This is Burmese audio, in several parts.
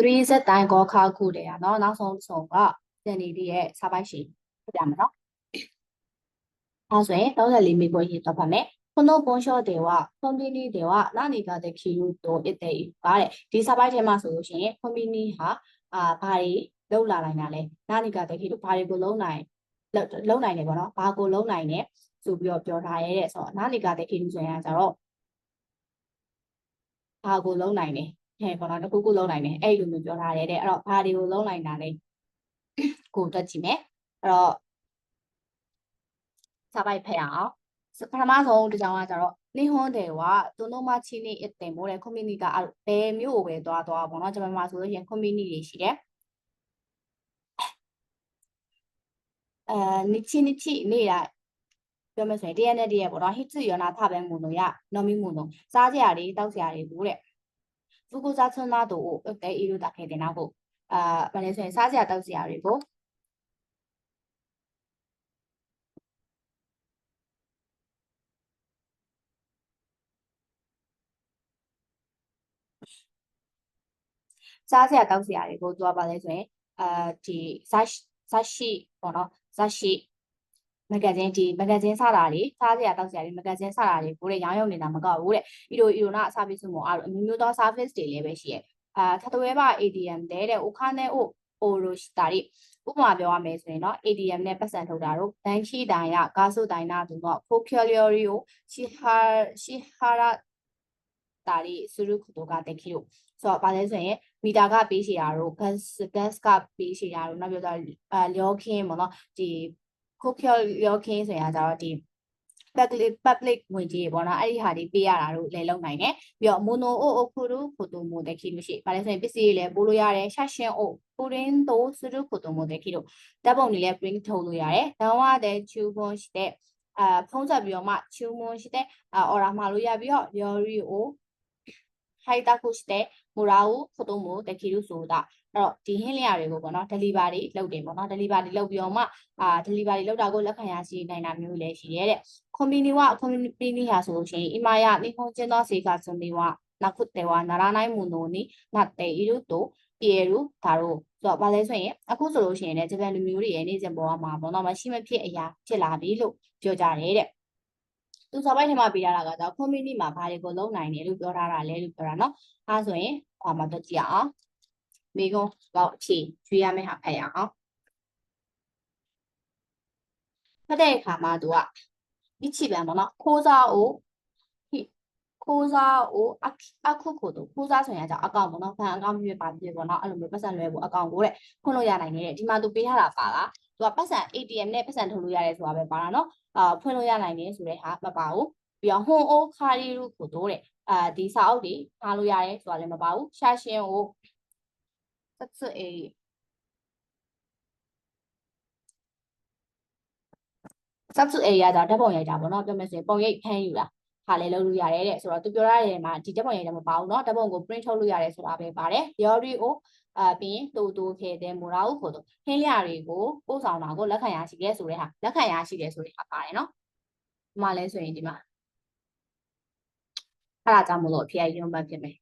3ဇက်တိုင်းကောခါခုတဲ့อ่ะเนาะနောက်ဆုံးဆုံးကစနေဒီရဲ့စာပိုက်ရှိပြပြမယ်เนาะအဲဆိုရင်34မိကိုရေးတော့ပါမယ်この文章では、コンビニでは何ができると言っているかတဲ့ဒီစာပိုက်ထဲမှာဆိုလို့ရှိရင်ကွန်ဘီနီဟာအာဘာတွေလောက်လာနိုင်တာလဲ何ができるဘာတွေကိုလုံးနိုင်လုံးနိုင်တယ်ပေါ့နော်ဘာကိုလုံးနိုင်တယ်ဆိုပြီးတော့ပြောထားရဲတဲ့ဆိုတော့何ができるဆိုရင်ကျတော့ဘာကိုလုံးနိုင်တယ် ဟဲ့ပေါ့နော်တခုခုလုံးနိုင်တယ်အဲ့လိုမျိုးပြောထားတယ်တဲ့အဲ့တော့ဘာတွေကိုလုံးနိုင်တာလဲကိုတွက်ကြည့်မယ်အဲ့တော့စာပိုက်ဖက်အောင်ပထမဆုံးဒီကြောင်ကကျတော့နေဟွန်တယ်ကသူတို့မှချင်းနေအတင်မို့တဲ့ community ကဘယ်မျိုးကိုပဲသွားသွားပေါ့နော်ကျွန်တော်မှာဆိုလို့ရှိရင် community တွေရှိတယ်အဲနိချင်းနိချင်းနေတာပြောမယ်ဆိုရင်တရားနဲ့တရားပေါ့နော်ဟစ်ချူယောနာထပဲမှုလို့ရနော်မီမှုလို့စားစရာတွေတောက်စရာတွေဘူးတဲ့ 후구자천화 도 그때 이루다 개된하고 아 말해서 사지야 따지야 그리고 사지야 따지야 그리고 또 봐래 ဆိုရင်အာဒီဇာရှိပေါ့နော်ဇာရှိ မဂဇင်းဒီမဂဇင်းစတာလေစားစရာတောက်စရာလေမဂဇင်းစတာလေကိုတဲ့ရောင်းရုံနေတာမကောက်ဘူးတဲ့။ဤလိုဤလိုနာ service မို့အဲ့လိုအမျိုးမျိုးသော service တွေလည်းပဲရှိရဲ့။အာထထဝဲပါ ADM တဲ့တဲ့။အခါနဲ့အိုအိုလိုရှိတာလေ။ဥပမာပြောရမယ်ဆိုရင်တော့ ADM နဲ့ပတ်စံထုတ်တာတို့ဒန်ချီတိုင်ရဂါဆုတိုင်နာသူတော့ Procurio ရှီဟာရှီဟာရာတာရီဆူရုခုတိုကတက်ခီလို့ဆိုတော့ဗာလဲဆိုရင်မီတာကပေးရှည်တာတို့ gas gas ကပေးရှည်တာတို့နောက်ပြောတာအာလျောခင်းပေါ့နော်ဒီ ကိုကျော်ရောခင်းဆိုတာကတော့ဒီ public public ဝင်ကြီးပေါ့နော်အဲ့ဒီဟာတွေပေးရတာတို့လည်းလုပ်နိုင်တယ်ပြီးတော့ mono o okuru photo mo de ki လို့ရှိပါလဲဆိုရင်ပစ္စည်းတွေလည်းပို့လို့ရတယ် session o print to suru photo mo de ki တို့ဓာတ်ပုံတွေလည်း print ထုတ်လို့ရတယ်ဓာတ်ဝတဲ့ chu bon ရှိတဲ့အာဖုံးဆက်ပြီးတော့မှ chu mon ရှိတဲ့အာ aura မှာလို့ရပြီးတော့ yori o ဟိုက်တာကိုရှိတဲ့မိုရာကို photo mo de ki လို့ဆိုတာ အဲ့တော့ဒီဟင်းလျာတွေကိုပေါ့နော် delivery လုပ်တယ်ပေါ့နော် delivery လုပ်ပြီးတော့မှအာ delivery လုပ်တာကိုလက်ခံရရှိနိုင်တာမျိုးလည်းရှိရတဲ့ company က company ဟာဆိုလို့ရှိရင် imaya နေခုံချင်းသောစေကာစုံတွေကနောက်တဲ့ဝါနာရနိုင်မှုနိုနိနတ်တဲ့ဤတို့တို့ပြေရူဒါတို့ဆိုတော့ဘာလဲဆိုရင်အခုဆိုလို့ရှိရင်လည်းဂျပန်လူမျိုးတွေရဲ့နေစဉ်ပေါ်မှာပေါ့နော်မရှိမဖြစ်အရာဖြစ်လာပြီလို့ပြောကြတယ်တဲ့သူစာပိုက်ထဲမှာပြရတာကတော့ community မှာဘာတွေကိုလုပ်နိုင်တယ်လို့ပြောထားတာလဲလို့ပြောတာเนาะအဲဆိုရင်ဟောမှာတော့ကြည့်ရအောင် မိကုန်းတော့အဖြေရွေးရမယ့်ဟာဖတ်ရအောင်ဖတ်တဲ့အခါမှာသူကမိချီပန်ပေါ့နော်ခိုးစားကိုခိုးစားကိုအခုခုတို့ခိုးစားဆိုရင်じゃအကောင့်ပေါ့နော်ဘန်အကောင့်ပြပါပြပေါ့နော်အဲ့လိုမျိုးပတ်စံလွှဲဖို့အကောင့်ကိုတဲ့ခွင့်လို့ရနိုင်နေတဲ့ဒီမှာသူပေးထားတာပါလားသူကပတ်စံ ATM နဲ့ပတ်စံထုတ်လို့ရတယ်ဆိုတာပဲပါတာနော်အာဖွင့်လို့ရနိုင်တယ်ဆိုတဲ့ဟာမပါဘူးပြီးတော့ဟွန်အိုခါရီရုကိုတို့တဲ့အာဒီစာအုပ်တွေထားလို့ရတယ်ဆိုတာလည်းမပါဘူးရှာရှင်ကို ဆက်စအေးဆက်စု area ဒါဓာတ်ပုံရိုက်တာပေါ့နော်ပြောမယ်ဆိုရင်ပုံရိပ်ဖမ်းယူတာဟာလည်းလုပ်လို့ရတယ်တဲ့ဆိုတော့သူပြောရတဲ့မှာဒီဓာတ်ပုံရိုက်တာမပါဘူးเนาะဓာတ်ပုံကို print ထုတ်လို့ရတယ်ဆိုတာပဲပါတယ် theory ကိုအာပြီးရင်တူတူခဲတဲ့မိုရာဟုခေါ်တော့ဟင်းလျာတွေကိုပို့ဆောင်တာကိုလက်ခံရရှိတယ်ဆိုတဲ့ဟာလက်ခံရရှိတယ်ဆိုတဲ့ဟာပါတယ်နော်ဒီမှာလဲဆိုရင်ဒီမှာအဲ့ဒါကြောင့်မလို့အဖြစ်အရုံးမှဖြစ်မယ်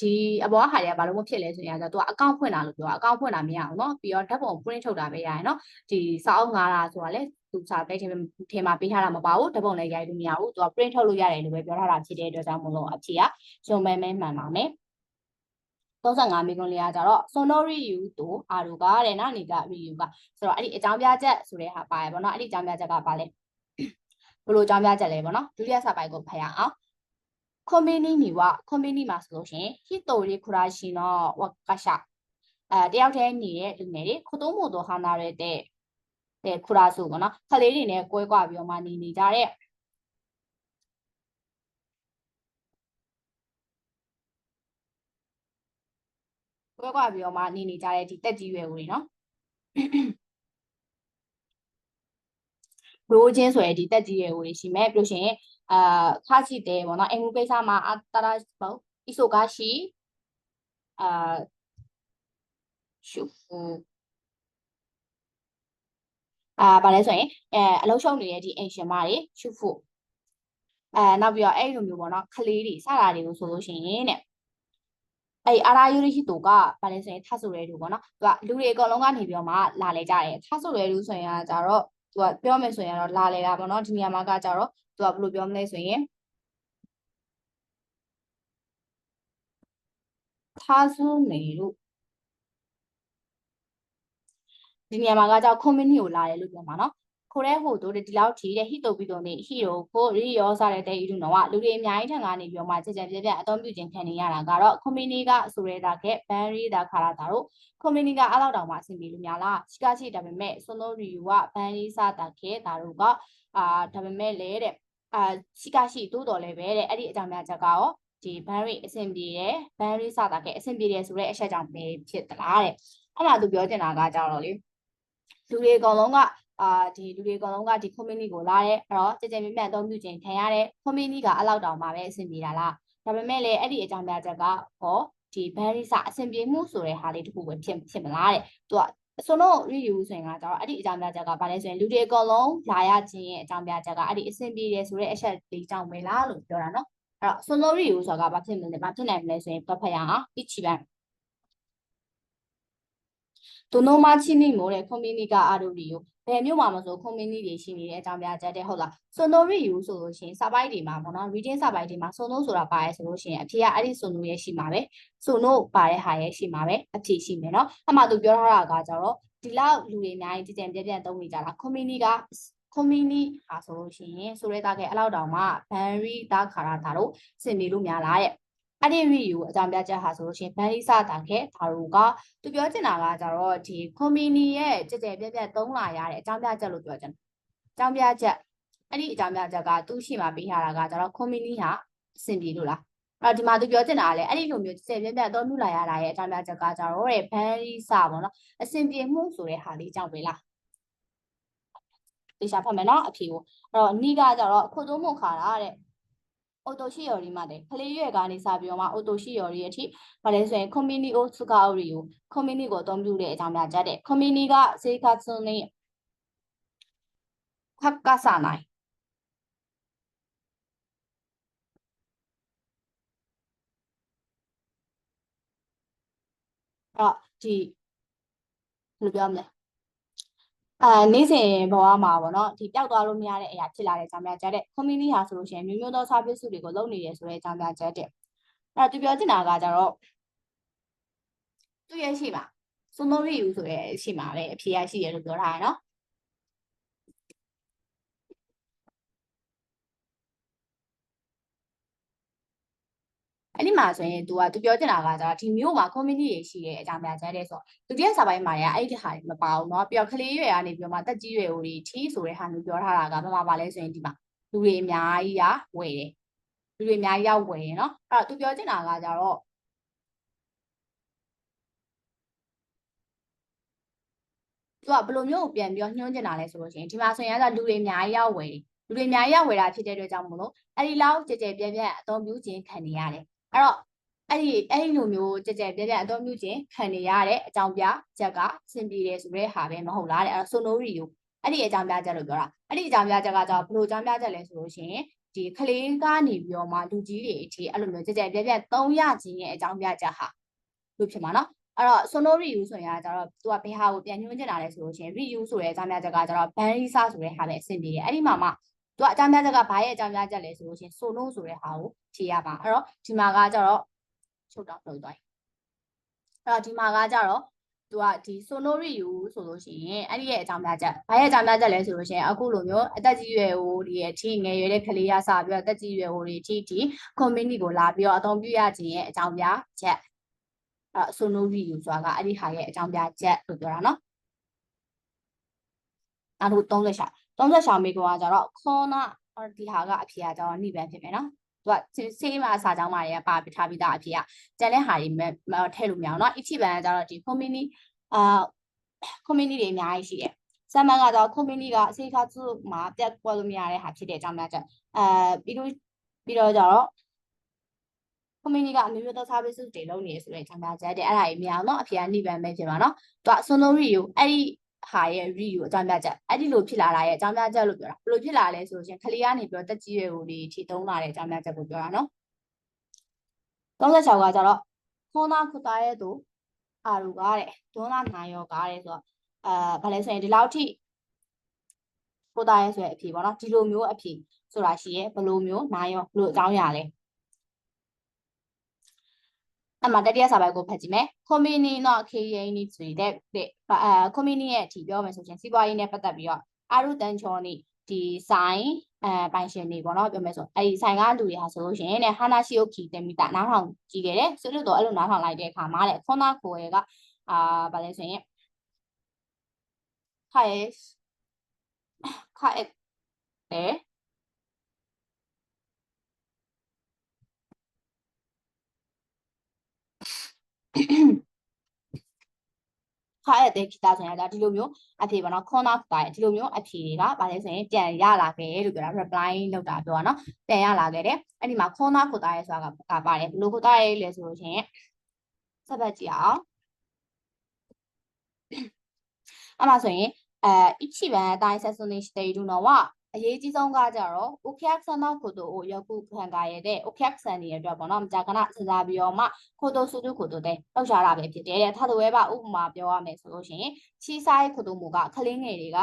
ဒီအပေါ်ဟာတွေကဘာလို့မဖြစ်လဲဆိုရင်ကျတော့သူကအကောင့်ဖွင့်တာလို့ပြောတာအကောင့်ဖွင့်တာမရအောင်เนาะပြီးတော့ဓာတ်ပုံ print ထုတ်တာပဲရရင်เนาะဒီစာအုပ်ငားတာဆိုတာလဲသူစာတိုက်ထဲထဲမှာပေးထားတာမပါဘူးဓာတ်ပုံလည်းရိုက်လို့မရဘူးသူက print ထုတ်လို့ရတယ်လို့ပဲပြောထားတာဖြစ်တဲ့အတွက်ကြောင့်မလို့အဖြေကရုံမဲမဲမှန်ပါမယ်35မိခွန်းလေးကကြတော့ sonori you တို့အာရုကတဲ့နော်နေက review ကဆိုတော့အဲ့ဒီအကြောင်းပြချက်ဆိုတဲ့ဟာပါရပေါ့နော်အဲ့ဒီအကြောင်းပြချက်ကပါလဲဘယ်လိုအကြောင်းပြချက်လဲပေါ့နော်ဒုတိယစာပိုက်ကိုဖတ်ရအောင် community には community မှာဆိုလို့ရှိရင် hitori kurashi no wakasha အဲတယောက်တည်းနေတဲ့လူငယ်တွေခတုံးမို့တော့ဟာနာရတဲ့တဲ့ခူရာစုပေါ့နော်ခလေးတွေနဲ့ကွဲကွာပြီးတော့မှနေနေကြတဲ့ကွဲကွာပြီးတော့မှနေနေကြတဲ့ဒီတက်ကြီးရွယ်ဦးတွေနော်ရိုးချင်းဆိုရယ်ဒီတက်ကြီးရွယ်ဦးတွေရှိမယ်ပြီးလို့ရှိရင် အာခါချီတယ်ပေါ့နော်အင်္ဂုကိစ္စမှာအတရာပေါ့ဣဆိုကာရှိအာရှုအာဗာလဲဆိုရင်အဲအလုံးရှုံနေတဲ့ဒီအင်ရှင်မတွေရှုဖို့အဲနောက်ပြီးတော့အဲ့လိုမျိုးပေါ့နော်ခလေးတွေစတာတွေကိုဆိုလို့ရှိရင်တဲ့အဲ့ဒီအာရာယူရီဟီတိုကဘာလဲဆိုရင်ထဆိုရဲလူပေါ့နော်သူကလူတွေအကုန်လုံးကနေပြီးတော့မှလာလေကြတယ်ထဆိုရဲလူဆိုရင်ကကြတော့ သူကပြောမယ်ဆိုရင်တော့လာလေတာပေါ့နော်ဒီနေရာမှာကကြတော့သူကဘယ်လိုပြောမလဲဆိုရင်ထားစုနေလို့ဒီနေရာမှာကကြောက် community ကိုလာတယ်လို့ပြောမှာနော် ခိုရဲဟိုတို့ဒီလောက်ထီတဲ့ဟီတိုပြီးတော့နေဟီရိုကိုရီရောစားတဲ့တဲ့ဤလူတော့လူတွေအများကြီးထံကနေပြောမှကြကြပြပြအသုံးပြုခြင်းခံနေရတာကတော့ community ကဆိုရဲတာကဲ banry တာခါလာတာတို့ community ကအဲ့လောက်တောင်မှအဆင်ပြေလို့များလားရှိကရှိဒါပေမဲ့စွန်တို့ review က banry စားတာကဲဒါတို့ကအာဒါပေမဲ့လေတဲ့အာရှိကရှိတိုးတော်လဲပဲတဲ့အဲ့ဒီအကြောင်းများချက်ကရောဒီ banry အဆင်ပြေတယ် banry စားတာကဲအဆင်ပြေတယ်ဆိုတဲ့အချက်ကြောင့်ပဲဖြစ်သလားတဲ့အဲ့မှာသူပြောချင်တာကကြတော့လေလူတွေအကုန်လုံးက အာဒီလူတွေအကုန်လုံးကဒီ community ကိုလာတယ်အဲ့တော့ကြကြမြတ်မြတ်အသုံးပြုခြင်းခံရတဲ့ community ကအလောက်တောင်မှပဲအဆင်ပြေတာလားဒါပေမဲ့လည်းအဲ့ဒီအကြောင်းပြချက်ကဟောဒီ very စအဆင်ပြေမှုဆိုတဲ့ဟာလေးတစ်ခုပဲဖြစ်ဖြစ်မလားတဲ့သူကဆိုတော့ review ဆိုရင်ကကျတော့အဲ့ဒီအကြောင်းပြချက်ကဘာလဲဆိုရင်လူတွေအကုန်လုံးလာရခြင်းရဲ့အကြောင်းပြချက်ကအဲ့ဒီအဆင်ပြေတယ်ဆိုတဲ့အချက်လေးကြောင့်ပဲလားလို့ပြောတာနော်အဲ့တော့ solo review ဆိုတာကဘာဖြစ်မလဲဘာဖြစ်နိုင်မလဲဆိုရင်တော့ဖတ်ရအောင်一起吧တို့နိုမချင်းနီမို့တဲ့ community ကအားတို့တွေကိုဘယ်မြို့မှာမဆို community တွေရှိနေတဲ့အကြောင်းပြချက်တဲ့ဟုတ်လား sonori you ဆိုလို့ရှိရင်စာပိုက်တွေမှာပေါ့နော် reading စာပိုက်တွေမှာ sono ဆိုတာပါရဲဆိုလို့ရှိရင်အဖြေကအဲ့ဒီ sono ရဲ့ရှိမှာပဲ sono ပါတဲ့ဟာရဲ့ရှိမှာပဲအဖြေရှိမယ်နော်အမှသူပြောထားတာကကြတော့ဒီလောက်လူတွေအများကြီးကြည်ကြံပြည့်ပြည့်သုံးနေကြတာ community က community ဟာဆိုလို့ရှိရင်ဆိုရဲတာကအလောက်တောင်မှ very တာခါရတာတို့စင်နေလို့များလားရဲ့ အဲ့ဒီ review အကြောင်းပြချက်ဟာဆိုလို့ရှိရင် very စတာခဲ့ဒါတို့ကသူပြောချင်တာကကြတော့ဒီ community ရဲ့ကြည်ကြံပြည့်ပြည့်သုံးလာရတဲ့အကြောင်းပြချက်လို့ပြောချင်တယ်အကြောင်းပြချက်အဲ့ဒီအကြောင်းပြချက်ကသူ့ရှိမှပေးထားတာကကျတော့ community ဟာအဆင်ပြေလို့လားအဲ့ဒီမှာသူပြောချင်တာကလည်းအဲ့ဒီလိုမျိုးစေပြပြတော့နှုလာရတာရဲ့အကြောင်းပြချက်ကကျတော့တဲ့ very စပေါ့နော်အဆင်ပြေမှုဆိုတဲ့ဟာလေးကြောင့်ပဲလားတေချာဖတ်မယ်နော်အဖြေကိုအဲ့တော့နီးကကြတော့ခုသုံးမှုခါတာတဲ့ အိုတိုရှိယော်ရီမှာတဲ့ကလေးရွယ်ကနေစပြီးတော့မှအိုတိုရှိယော်ရီအထိဘာလဲဆိုရင် community ကိုစကားရီကို community ကိုအသုံးပြုတဲ့အကြောင်းပြချက်တဲ့ community ကစေခါစွန်းနေခက်ကဆာနိုင်အဲ့ဒီဘယ်လိုပြောမလဲ အာနေ့စဉ်ဘဝမှာပေါ့နော်ဒီပျောက်သွားလို့မရတဲ့အရာဖြစ်လာတဲ့အကြောင်းပြချက်တဲ့ community ဟာဆိုလို့ရှိရင်မျိုးမျိုးသော service တွေကိုလုပ်နေရဆိုတဲ့အကြောင်းပြချက်တဲ့အဲ့တော့သူပြောချင်တာကကြတော့သူ့ရဲ့ရှိပါ summary ယူဆိုရဲရှိမှာပဲအဖြေရရှိရလို့ပြောထားရနော် အဲ့ဒီမှာဆိုရင် तू က तू ပြောချင်တာကကြာဒီမျိုးမှာ community တွေရှိတဲ့အကြောင်းပြချက်တဲ့ဆိုသူတည်းစာပိုင်းမှာရအဲ့ဒီဟာတွေမပါဘူးเนาะပြီးတော့ကလေးရွယ်ကနေပြီးတော့မှတက်ကြီးရွယ်ဟိုတွေထီဆိုတဲ့ဟာမျိုးပြောထားတာကဘာမှပါလဲဆိုရင်ဒီမှာလူတွေအများကြီးကဝယ်တယ်လူတွေအများကြီးရောက်ဝယ်ရယ်เนาะအဲ့တော့ तू ပြောချင်တာကကြတော့သူကဘယ်လိုမျိုးပြန်ပြီးတော့ညှိုးချင်တာလဲဆိုလို့ရှိရင်ဒီမှာဆိုရင်ကလူတွေအများကြီးရောက်ဝယ်လူတွေအများကြီးရောက်ဝယ်တာဖြစ်တဲ့အတွက်ကြောင့်မို့လို့အဲ့ဒီလောက်ကြဲကြဲပြန့်ပြန့်အသုံးပြုခြင်းခံနေရတယ် အဲ့တော့အဲ့ဒီအဲ့ဒီလိုမျိုးကြကြပြပြအတော်မြူခြင်းခံနေရတဲ့အကြောင်းပြချက်ကစင်ပြေတယ်ဆိုတဲ့ဟာပဲမဟုတ်လားတဲ့အဲ့တော့ဆိုနိုရီကိုအဲ့ဒီအကြောင်းပြချက်လို့ပြောတာအဲ့ဒီအကြောင်းပြချက်ကကြောင့်ဘယ်လိုအကြောင်းပြချက်လဲဆိုလို့ရှိရင်ဒီကလေးကနေပြီးတော့မှလူကြီးတွေအထိအဲ့လိုမျိုးကြကြပြပြသုံးရခြင်းရဲ့အကြောင်းပြချက်ဟာလို့ဖြစ်မှာနော်အဲ့တော့ sono review ဆိုရင်ကကျတော့သူကဘယ်ဟာကိုပြန်ညွှန်းချင်တာလဲဆိုလို့ရှိရင် review ဆိုတဲ့အကြောင်းပြချက်ကကျတော့ ban visa ဆိုတဲ့ဟာပဲအဆင်ပြေတယ်အဲ့ဒီမှာမှ သူကအကြောင်းပြချက်ကဘာရဲ့အကြောင်းပြချက်လဲဆိုလို့ရှိရင် sono ဆိုတဲ့ဟာကိုဖြေရပါအဲ့တော့ဒီမှာကကျတော့ချုပ်တော့လုပ်သွားအဲ့တော့ဒီမှာကကြတော့သူကဒီ sonori you ဆိုလို့ရှိရင်အဲ့ဒီရဲ့အကြောင်းပြချက်ဘာရဲ့အကြောင်းပြချက်လဲဆိုလို့ရှိရင်အခုလိုမျိုးအသက်ကြီးရွယ်ဟိုဒီရဲ့ထိငယ်ရွယ်တဲ့ကလေးရစပြီးတော့အသက်ကြီးရွယ်ဟိုဒီထိဒီ community ကိုလာပြီးတော့အသုံးပြုရခြင်းရဲ့အကြောင်းပြချက်အဲ့ sonori you ဆိုတာကအဲ့ဒီဟာရဲ့အကြောင်းပြချက်လို့ပြောတာနော်နောက်တစ်ခု36 36မိကွာကျတော့ခေါနာဒီဟာကအဖြေကကျတော့နှိပန်းဖြစ်မယ်နော်သူကစေးမှာစာကြောင်းမှာတွေကပါပြထားပြီးသားအဖြေကတန်တဲ့ဟာတွေထည့်လို့မရအောင်နော်အဖြေပန်းကကျတော့ဒီ community အာ community တွေအများကြီးရှိတယ်ဆမ်မန်ကတော့ community ကအစိခါစုမှာပြတ်ပေါ်လို့မရတဲ့ဟာဖြစ်တဲ့အကြောင်းများချက်အဲပြီးလို့ပြီးတော့ကျတော့ community ကအမျိုးမျိုးသော services တွေလုပ်နေရဆိုတဲ့အကြောင်းများချက်တဲ့အဲ့ဒါကြီးမရအောင်နော်အဖြေကနှိပန်းပဲဖြစ်ပါနော်သူကစွန်းလုံးရီကိုအဲ့ဒီ ဟာရဲ့ review အကြောင်းပြချက်အဲ့ဒီလိုဖြစ်လာတာရဲ့အကြောင်းပြချက်လို့ပြောတာဘယ်လိုဖြစ်လာလဲဆိုလို့ချင်းခလေးကနေပြောတက်ကြီးရွယ်ကိုဒီထိသုံးလာတဲ့အကြောင်းပြချက်ကိုပြောတာနော်36ကကြတော့ခေါနာခုတာရဲ့သူအာရူကားတဲ့ဒွန်းလာနာယောကားတဲ့ဆိုတော့အာဘာလဲဆိုရင်ဒီလောက်ထိခုတာရဲ့ဆိုရဲ့အဖြေပေါ့နော်ဒီလိုမျိုးအဖြေဆိုတာရှိရဲ့ဘယ်လိုမျိုးနာယောဘယ်လိုအကြောင်းရလဲ အမှတတိယစာပိုက်ကိုဖတ်ကြည့်မယ်။ community နော် KYN ဆိုတဲ့တဲ့အဲ community ရဲ့အထီပြောမယ်ဆိုရင်စီးပွားရေးနဲ့ပတ်သက်ပြီးတော့အာရုတန်ချောနေဒီဆိုင်အဲပိုင်ရှင်တွေပေါ့နော်ပြောမယ်ဆိုအဲဒီဆိုင်ကလူတွေဟာဆိုလို့ရှိရင်တဲ့ဟာနာရှိယိုခီတင်မီတာနားထောင်ကြည့်ခဲ့တယ်ဆိုလို့တော့အဲ့လိုနားထောင်လိုက်တဲ့အခါမှာတဲ့ခွန်နာကိုရဲ့ကအာဗာလဲဆိုရင်ခါရဲ့ခါရဲ့ ခါရတဲ့ဂီတာဆိုရင်ဒါဒီလိုမျိုးအဖြေပါနော် corner တိုင်းဒီလိုမျိုးအဖြေတွေကဗာလဲဆိုရင်ပြန်ရလာခဲ့လို့ပြောတာ reply လောက်တာပြောတာနော်ပြန်ရလာခဲ့တယ်အဲ့ဒီမှာ corner ကိုတားရဲဆိုတာကပါတယ်ဘယ်လိုကိုတားရဲလဲဆိုလို့ရှင်စပတ်ကြည့်အောင်အဲ့မှာဆိုရင်အဲ each band တိုင်း session stage တို့နော်ဝ အရေးကြီးဆုံးကကြတော့ OKX နောက်ကိုတို့ကိုရောက်ခုခံကြရတဲ့ OKX ဆန်တွေအတွက်ပေါ့နော်မကြာခဏစဉ်းစားပြီးတော့မှကိုတို့စုစုကိုတို့တဲ့လောက်ရှာတာပဲဖြစ်တယ်တဲ့ထားသွဲပါဥပမာပြောရမယ်ဆိုလို့ရှိရင်ချီဆိုင်ကိုတို့မူကခလင်းငယ်တွေက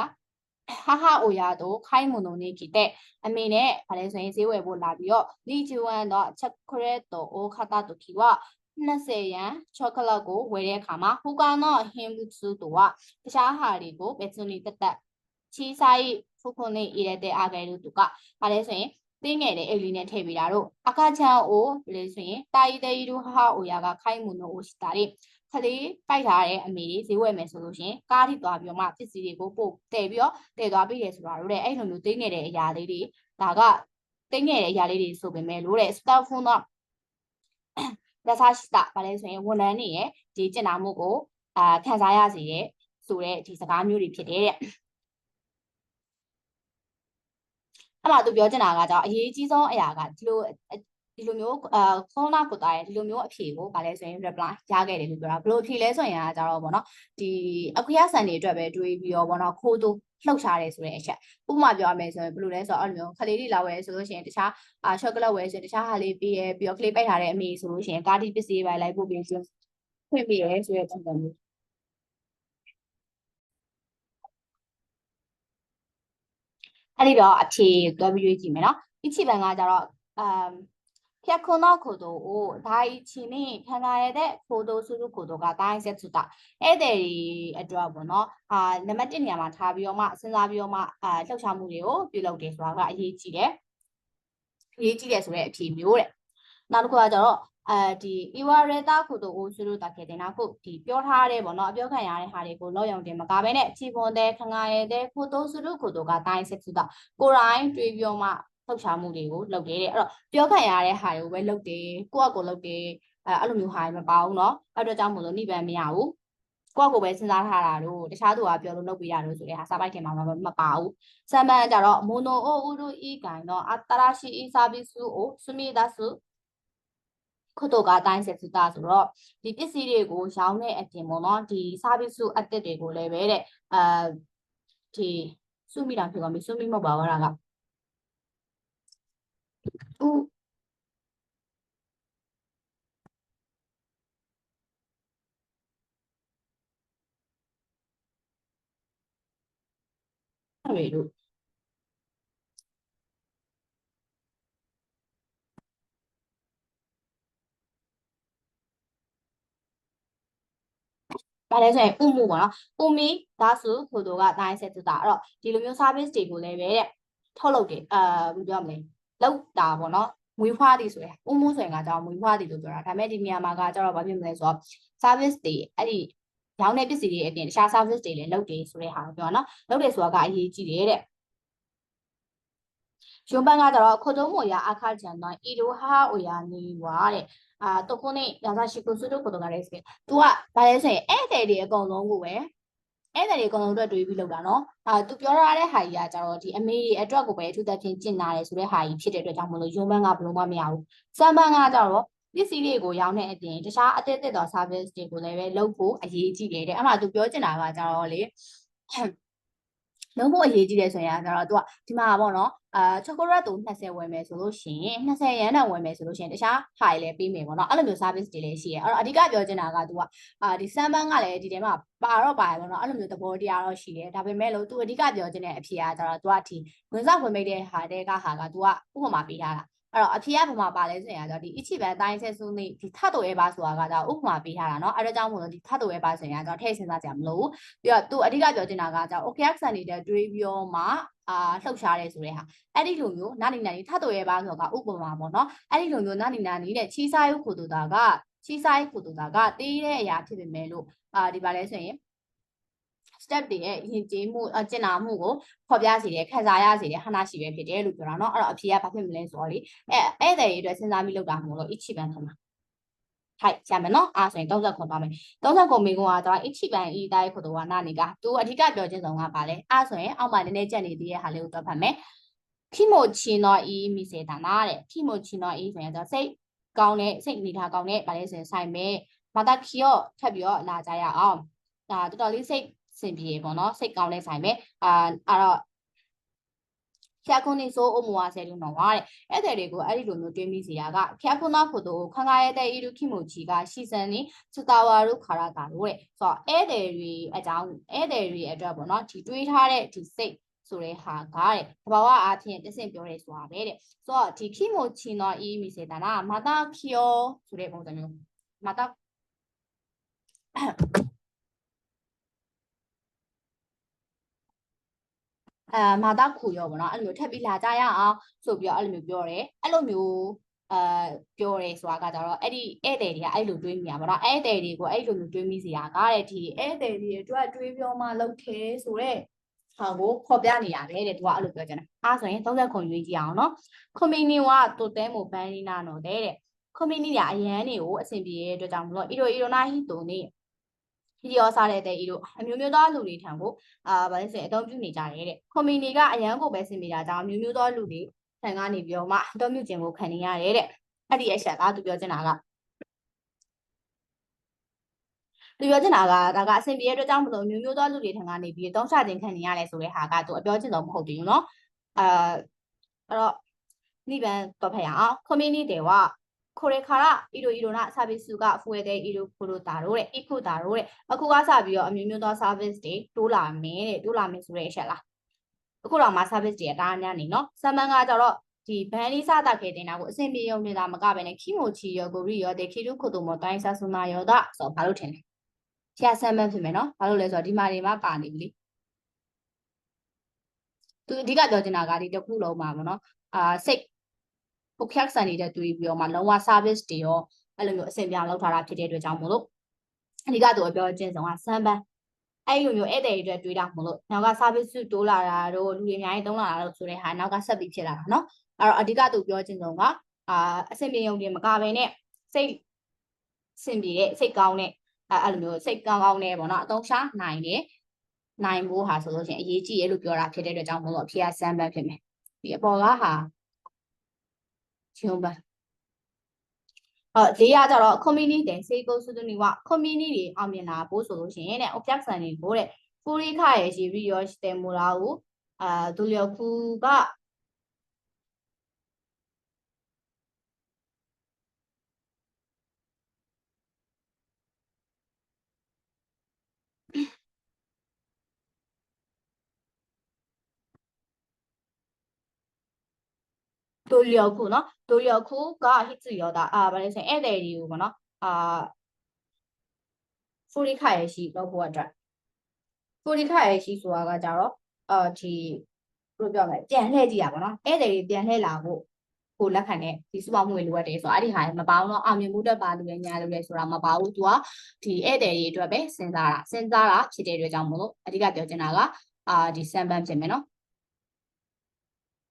ဟာဟာအိုယာတို့ခိုင်းမွန်တို့နေကြည့်တဲ့အမေနဲ့ဗာလဲဆိုရင်ဈေးဝယ်ဖို့လာပြီးတော့လီဂျူဝမ်တော့ချက်ခရက်တော့အိုခတာတို့ခီက20ရန်ချောကလက်ကိုဝယ်တဲ့အခါမှာဟူကာနော့ဟင်ဘူးစုတို့ကတခြားဟာတွေကိုပဲစုံနေတက်တက်ချီဆိုင် ခုခုနေရတဲ့အားကဲလို့သူကဘာလဲဆိုရင်တင်းငယ်တဲ့အိတ်လေးနဲ့ထည့်ပေးတာတို့အခါချန်အိုဘယ်လဲဆိုရင်တာရီတေရီတို့ဟာအိုယာကခိုင်းမှုနိုအိုစတာလေးခလေးပိုက်ထားတဲ့အမေတွေဈေးဝယ်မယ်ဆိုလို့ရှင်ကားထိသွားပြီးတော့မှပစ္စည်းတွေကိုပို့တည်ပြီးတော့တည်သွားပြီးတယ်ဆိုတာတို့တဲ့အဲ့လိုမျိုးတင်းငယ်တဲ့အရာလေးတွေဒါကတင်းငယ်တဲ့အရာလေးတွေဆိုပေမဲ့လို့တဲ့ staff phone တော့လက်စားရှိတာဗာလဲဆိုရင်ဝန်ထမ်းတွေရဲ့ဒီကျင့်နာမှုကိုအာခံစားရစေတဲ့ဆိုတဲ့ဒီစကားမျိုးတွေဖြစ်တယ်တဲ့ အဲ့မှာသူပြောချင်တာကကြောင့်အရေးကြီးဆုံးအရာကဒီလိုဒီလိုမျိုးအာခေါနာကိုတာရဲ့ဒီလိုမျိုးအဖြေကိုဗာလဲဆိုရင် reply ရခဲ့တယ်လို့ပြောတာဘယ်လိုအဖြေလဲဆိုရင်ကကြတော့ဗောနော်ဒီအခရဆန်တွေအတွက်ပဲတွေးပြီးတော့ဗောနော်ခိုးသူလှုပ်ရှားတယ်ဆိုတဲ့အချက်ဥပမာပြောရမယ်ဆိုရင်ဘယ်လိုလဲဆိုတော့အဲ့လိုမျိုးခလေးတွေလာဝယ်ဆိုလို့ရှိရင်တခြားအာချောကလက်ဝယ်ဆိုရင်တခြားဟာလေးပြီးရပြီးတော့ကလေးပိုက်ထားတဲ့အမေဆိုလို့ရှိရင်ကားတီပစ္စည်းပဲလိုက်ပို့ပြီးဆိုဖွင့်ပြီးရဲဆိုတဲ့ပုံစံမျိုး အဲ့ဒီတော့အဖြေတွဲပြီးရွေးကြည့်မယ်နော်ဒီချီပန်ကကြတော့အမ်ဖြတ်ခွန်တော့ခိုတိုကိုဒါအချင်းနေခံရတဲ့ခိုတိုစုစုခိုတိုကတိုင်းဆက်စုတာဧည့်သည်အတွက်ပေါ့နော်အာနံပါတ်1နေရာမှာထားပြီးတော့မှစဉ်းစားပြီးတော့မှအာလှုပ်ရှားမှုတွေကိုပြုလုပ်တယ်ဆိုတာကအရေးကြီးတယ်အရေးကြီးတယ်ဆိုတဲ့အဖြေမျိုးတဲ့နောက်တစ်ခုကကြတော့ အဲဒီအီဝါရတာခုတို့အိုဆူလို့တာခဲ့တဲ့နောက်ခုဒီပြောထားတဲ့ပေါ့နော်အပြောခံရတဲ့ဟာတွေကိုလောက်ရုံတင်မကဘဲနဲ့ချီပွန်တဲ့ခငါရဲတဲ့ခုတို့ဆူလို့ခုတို့ကတိုင်းဆက်စုတာကိုရိုင်းတွေးပြောမှလှုပ်ရှားမှုတွေကိုလုပ်တယ်တဲ့အဲ့တော့ပြောခံရတဲ့ဟာတွေကိုပဲလုပ်တယ်ကိုယ့်အကိုလုပ်တယ်အဲအဲ့လိုမျိုးဟာမပါဘူးเนาะအဲ့တော့ကြောင့်မို့လို့နှိပန်မရဘူးကိုယ့်ကိုပဲစဉ်းစားထားတာတို့တခြားသူကပြောလို့လုပ်ပေးတာတို့ဆိုတဲ့ဟာစာပိုက်ထဲမှာမပါဘူးစံပန်ကြတော့မိုနိုအိုဥရုဤကိုင်တော့အတရာရှိဤစာဘီစုအိုစမီဒါစု ခုတို့ကအတိုင်းဆက်စတာဆိုတော့ဒီပစ္စည်းတွေကိုရောင်းတဲ့အပြင်ပေါ့နော်ဒီ service အသစ်တွေကိုလည်းပဲတဲ့အဲဒီစုမိတာဖြစ်သွားပြီစုမိမဟုတ်ပါဘူးအဲ့ဒါကဦးအဲ့ဒီတို့ ဘာလဲဆိုရင်ဥမှုပေါ့နော်ဥမီဒါဆိုခိုတိုကတိုင်းဆက်တာအဲ့တော့ဒီလိုမျိုး service တွေကိုလည်းပဲတဲ့ထုတ်လုပ်တယ်အာဘယ်လိုပြောမလဲလောက်တာပေါ့နော်မွေးဖွားသည်ဆိုရယ်ဥမှုဆိုရင်ကကြောင့်မွေးဖွားသည်လို့ပြောတာဒါပေမဲ့ဒီနေရာမှာကကျတော့ဘာဖြစ်မလဲဆိုတော့ service တွေအဲ့ဒီရောင်းတဲ့ပစ္စည်းတွေအပြင်တခြား service တွေလည်းလုပ်တယ်ဆိုတဲ့ဟာကိုပြောနော်လုပ်တယ်ဆိုတာကအရေးကြီးတယ်တဲ့ ရုံပန်းကကြတော့ခိုတုံးမွေရအခါချန်တော့အီလိုဟာအိုယာနေဝါတဲ့အာတော့ခုနေရာဇာရှိကိုစုတို့ခိုတုံးကလည်းစက။ तू ကဘာလဲဆိုရင်ဧည့်သည်တွေအကုန်လုံးကိုပဲဧည့်သည်တွေအကုန်လုံးအတွက်တွေးပြီးလောက်တာနော်။အာ तू ပြောရတဲ့ဟာကြီးကကြတော့ဒီအမေတွေအတွက်ကိုပဲအထူးသဖြင့်ကျင့်နာတယ်ဆိုတဲ့ဟာကြီးဖြစ်တဲ့အတွက်ကြောင့်မလို့ရုံပန်းကဘလို့မှမရဘူး။စံပန်းကကြတော့ပစ္စည်းတွေကိုရောင်းတဲ့အပြင်တခြားအသက်သက်သော service တွေကိုလည်းပဲလုပ်ဖို့အရေးကြီးတယ်တဲ့။အဲ့မှာ तू ပြောချင်တာကကြတော့လေ လုံးဖို့အရေးကြီးတယ်ဆိုရင်ကတော့သူကဒီမှာပေါ့နော်အာချောကိုရက်တူ20ဝယ်မယ်ဆိုလို့ရှိရင်20ရန်တန်ဝယ်မယ်ဆိုလို့ရှိရင်တခြားဟာတွေလည်းပေးမယ်ပေါ့နော်အဲ့လိုမျိုး service တွေလည်းရှိရအဲ့တော့အဓိကပြောချင်တာကသူကအာဒီ Samsung ကလည်းဒီထဲမှာပါတော့ပါတယ်ပေါ့နော်အဲ့လိုမျိုးသဘောတရားတော့ရှိတယ်ဒါပေမဲ့လို့သူအဓိကပြောချင်တဲ့အဖြေကကျတော့သူကဒီဝင်စားဝင်မိတ်တဲ့ဟာတဲ့ကဟာကသူကဥပမာပေးထားတာ အဲ့တော့အဖြေကဘာမှပါလဲဆိုရင်ကတော့ဒီ ichi ban တိုင်းဆက်စုနေဒီထတ်တော်ရဲ့ပါဆိုတာကတော့ဥပမာပေးထားတာเนาะအဲ့ဒါကြောင့်မို့လို့ဒီထတ်တော်ရဲ့ပါဆိုရင်ကတော့ထည့်စဉ်းစားကြမလို့ပြီးတော့သူအဓိကပြောချင်တာကကြောင့် OKX ဆန်နေတဲ့တွေးပြောမှအာလှုပ်ရှားရဲဆိုတဲ့ဟာအဲ့ဒီလိုမျိုးနာနီနာနီထတ်တော်ရဲ့ပါဆိုတော့ဥပမာပေါ့เนาะအဲ့ဒီလိုမျိုးနာနီနာနီတဲ့ချီးစားရုပ်ခုတူတာကချီးစားရုပ်ခုတူတာကတေးတဲ့အရာဖြစ်ပေမဲ့လို့အာဒီပါလဲဆိုရင် step တွေရဲ့ယဉ်ကျေးမှုအကျင့်နာမှုကိုဖော်ပြစေတယ်ခံစားရစေတယ်ဟနာရှိပဲဖြစ်တယ်လို့ပြောတာเนาะအဲ့တော့အဖြေကဘာဖြစ်မလဲဆိုတော့လေအဲအဲ့တဲ့ရေးအတွက်စဉ်းစားမိလောက်တာမဟုတ်လို့ ichiban ခဏထိုက်ရမယ်နော်အားဆိုရင်30ခွန်သွားမယ်30ခွန်မိကွန်ကတော့ ichiban itai ခုတော့နာနေကသူအဓိကပြောခြင်းဆုံးကပါလဲအားဆိုရင်အောက်မှာနည်းနည်းကြက်နေသေးတဲ့ဟာလေးကိုတော့ဖတ်မယ်ခိမိုချီနောအီမီစေတာနာတဲ့ခိမိုချီနောအီဆိုရင်တော့စိတ်ကောင်းတဲ့စိတ်အနေထားကောင်းတဲ့ဗာလဲဆိုရင်ဆိုင်မဲ့မတာခီရောထပ်ပြီးတော့လာကြရအောင်ဒါတော်တော်လေးစိတ် စင်ပြေပေါ့နော်စိတ်ကောင်းတဲ့ဆိုင်ပဲအာအဲ့တော့ဖျာခုန်နေဆိုအမွာဆယ်လို့တော့ပါတယ်အဲ့တဲ့တွေကိုအဲ့ဒီလိုမျိုးတွင်းမိစီရာကဖျာခုန်သားဖို့တော့ခန်းကားရဲ့တဲ့ဤလူခိမိုချီကရှီစန်နေစတာဝါတို့ခါရတာလို့တဲ့ဆိုတော့အဲ့တဲ့တွေအကြောင်းအဲ့တဲ့တွေအတွက်ပေါ့နော်ဒီတွေးထားတဲ့ဒီစိတ်ဆိုတဲ့ဟာကတဲ့တဘာဝအားဖြင့်တဆင့်ပြောရဲဆိုတာပဲတဲ့ဆိုတော့ဒီခိမိုချီနော်ဤမီစေတနာမာတာခီယိုဆိုတဲ့ပုံစံမျိုးမာတာ အဲမာတာခူရောပေါ့နော်အဲ့လိုမျိုးထပ်ပြီးလာကြရအောင်ဆိုပြီးတော့အဲ့လိုမျိုးပြောတယ်အဲ့လိုမျိုးအာပြောရဲဆိုတာကကြတော့အဲ့ဒီဧည့်သည်တွေကအဲ့လိုတွေးမိတာပေါ့နော်ဧည့်သည်တွေကိုအဲ့လိုမျိုးတွေးမိစရာကတဲ့ဒီဧည့်သည်တွေအတွက်တွေးပြောမှလုပ်တယ်ဆိုတော့ဟာကိုခေါ်ပြနေရတယ်တဲ့သူကအဲ့လိုပြောကြတယ်အားဆိုရင်30ခုရွေးကြည့်အောင်နော်ကွန်မီနီကတိုတဲမိုဘန်နီနာနော်တဲ့ကွန်မီနီကအရန်တွေကိုအဆင်ပြေတဲ့အတွက်ကြောင့်မလို့အီရိုအီရိုနာဟီတိုနေ ဒီရောစားတဲ့တဲ့ဤတို့အမျိုးမျိုးသောလူတွေထံကိုအာဗာလဲဆိုရင်အသုံးပြုနေကြတယ်တဲ့ကွန်မီနီကအရန်ကိုပဲဆင်ပြေတာကြောင့်အမျိုးမျိုးသောလူတွေထံကနေပြီးတော့မှအသုံးပြုခြင်းကိုခံနေရတယ်တဲ့အဲ့ဒီအချက်ကသူပြောချင်တာကသူပြောချင်တာကဒါကအဆင်ပြေတဲ့အတွက်ကြောင့်မလို့မျိုးမျိုးသောလူတွေထံကနေပြီးတုံးချခြင်းခံနေရတယ်ဆိုတဲ့ဟာကသူအပြောချင်တော့မဟုတ်ဘူးเนาะအာအဲ့တော့နိဗ္ဗာန်တော့ဖတ်ရအောင် community တွေは 코레카라 이로 이로나 서비스가 후에대 이로 고로다로레 이쿠다로레 아쿠가 사비요 아မျိုးမျိုး သော service တွေတိုးလာမယ်တဲ့တိုးလာမယ်ဆိုတဲ့အချက်လားအခုတော့မှာ service တွေအတားအများနေနော်စမန်ကကြတော့ဒီဘန်လီစတာခေတင်တာကိုအဆင်ပြေရုံနဲ့ဒါမကပဲနဲ့ခီမိုချီယောကိုရီယောဒေခီရုခိုတိုမောတိုင်းဆာဆူနာယောဒါဆိုတော့ဘာလို့ထင်လဲဆရာစမန်ဖြစ်မယ်နော်ဘာလို့လဲဆိုတော့ဒီမှာနေမှာပါနေပြီလေသူအဓိကပြောချင်တာကဒီတစ်ခုလုံးပါဘောနော်အာစိတ် ပုတ်ခက်ဆန်နေတဲ့တွေ့ပြီးတော့မှလုံးဝ service တွေရောအဲ့လိုမျိုးအဆင်ပြေလောက်ထားတာဖြစ်တဲ့အတွက်ကြောင့်မို့လို့အဓိကသူပြောချင်းဆုံးကစမ်းပန်းအဲ့လိုမျိုးဧည့်သည်တွေတွေ့တာမလို့နောက်က service တိုးလာတာတို့လူတွေအများကြီးသုံးလာတာတို့ဆိုတဲ့ဟာနောက်ကဆက်ပြီးဖြစ်လာတာเนาะအဲ့တော့အဓိကသူပြောချင်းဆုံးကအာအဆင်ပြေုံတွေမကဘဲနဲ့စိတ်အဆင်ပြေတဲ့စိတ်ကောင်းတဲ့အဲအဲ့လိုမျိုးစိတ်ကောင်းကောင်းနဲ့ပေါ့နော်အသုံးချနိုင်တယ်နိုင်ဖို့ဟာဆိုလို့ရှိရင်အရေးကြီးရဲ့လို့ပြောတာဖြစ်တဲ့အတွက်ကြောင့်မို့လို့အဖြေကစမ်းပန်းဖြစ်မယ်ဒီအပေါ်ကဟာ ရှင်ပန်းဟောဒီရကြတော့ community တဲ့စေကိုစုသူနီက community တွေအောင်မြင်လာဖို့ဆိုလို့ရှိရင်တဲ့ objection တွေကိုတဲ့ပူရိခရဲ့ရှိပြီးရောတယ်မူလာကိုအာဒူလျောခုက တို့လျော်ခုနော်တို့လျော်ခုကဟိစုရောတာအာဗာလဲဆိုရင်ဧည့်သည်တွေကိုပေါ့နော်အာဖူရိခရဲ့ရှိတော့ဘုရားအတွက်ဖူရိခရဲ့ရှိဆိုတာကကြတော့အာဒီဘယ်လိုပြောမလဲပြန်လှည့်ကြည့်ရပါတော့ဧည့်သည်တွေပြန်လှည့်လာဖို့ကိုလက်ခံတဲ့ဒီစုပေါင်းမှုတွေလိုအပ်တယ်ဆိုတော့အဲ့ဒီဟာမပေါင်းတော့အောင်မြင်မှုတက်ပါလို့လည်းညာလို့လည်းဆိုတာမပါဘူး။ तू ကဒီဧည့်သည်တွေအတွက်ပဲစဉ်းစားတာစဉ်းစားတာဖြစ်တဲ့အတွက်ကြောင့်မလို့အဓိကပြောချင်တာကအာဒီစံပန်းဖြစ်မယ်နော်